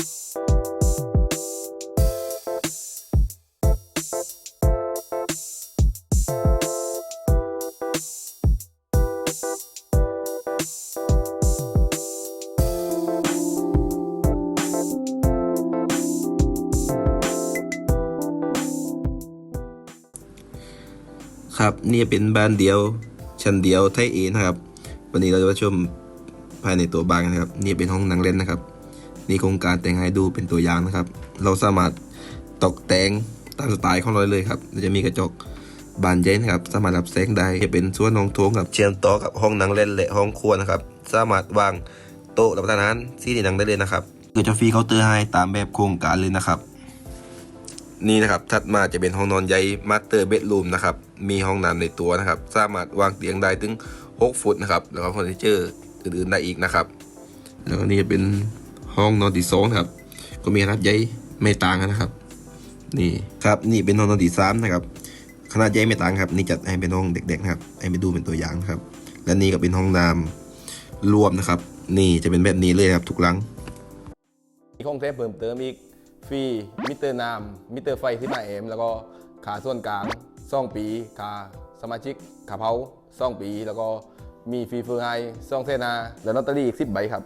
ครับนี่เป็นบ้านเดียวชั้นเดียวไทยเอนะครับ วันนี้เราจะมาชมภายในตัวบ้านนะครับ นี่เป็นห้องนั่งเล่นนะครับ นี่โครงการแต่งให้ดูเป็นตัวอย่างนะครับ เราสามารถตกแต่งตามสไตล์ของเราเลยครับเราจะมีกระจกบานใหญ่นะครับสามารถรับแสงได้จะเป็นส่วนห้องโถงกับเชื่อมต่อกับห้องนั่งเล่นและห้องครัวนะครับ สามารถวางโต๊ะรับประทานอาหารที่ที่นั่งได้เลยนะครับคือจะฟรีเคาน์เตอร์ให้ตามแบบโครงการเลยนะครับ นี่นะครับถัดมาจะเป็นห้องนอนใหญ่มาสเตอร์เบดรูมนะครับมีห้องน้ำในตัวนะครับ สามารถวางเตียงได้ถึง 6 ฟุตนะครับแล้วก็เฟอร์นิเจอร์อื่นๆได้อีกนะครับ แล้วก็นี่จะเป็น ห้องนอนที่สองนะครับ ก็มีขนาดใหญ่ไม่ต่างกันนะครับ นี่ครับนี่เป็นห้องนอนที่สามนะครับ ขนาดใหญ่ไม่ต่างครับ นี่จัดให้เป็นห้องเด็กๆนะครับให้ไปดูเป็นตัวอย่างนะครับ และนี่ก็เป็นห้องน้ำรวมนะครับ นี่จะเป็นแบบนี้เลยครับทุกหลังมีข้องแท้เพิ่มเติมอีกฟรีมิเตอร์น้ำมิเตอร์ไฟที่มาเอมแล้วก็ขาส่วนกลางซ่องปีขาสมาชิกขาเผาซ่องปี แล้วก็มีฟรีเฟอร์ไฮซ่องเซนา และลอตเตอรี่อีกสิบใบครับ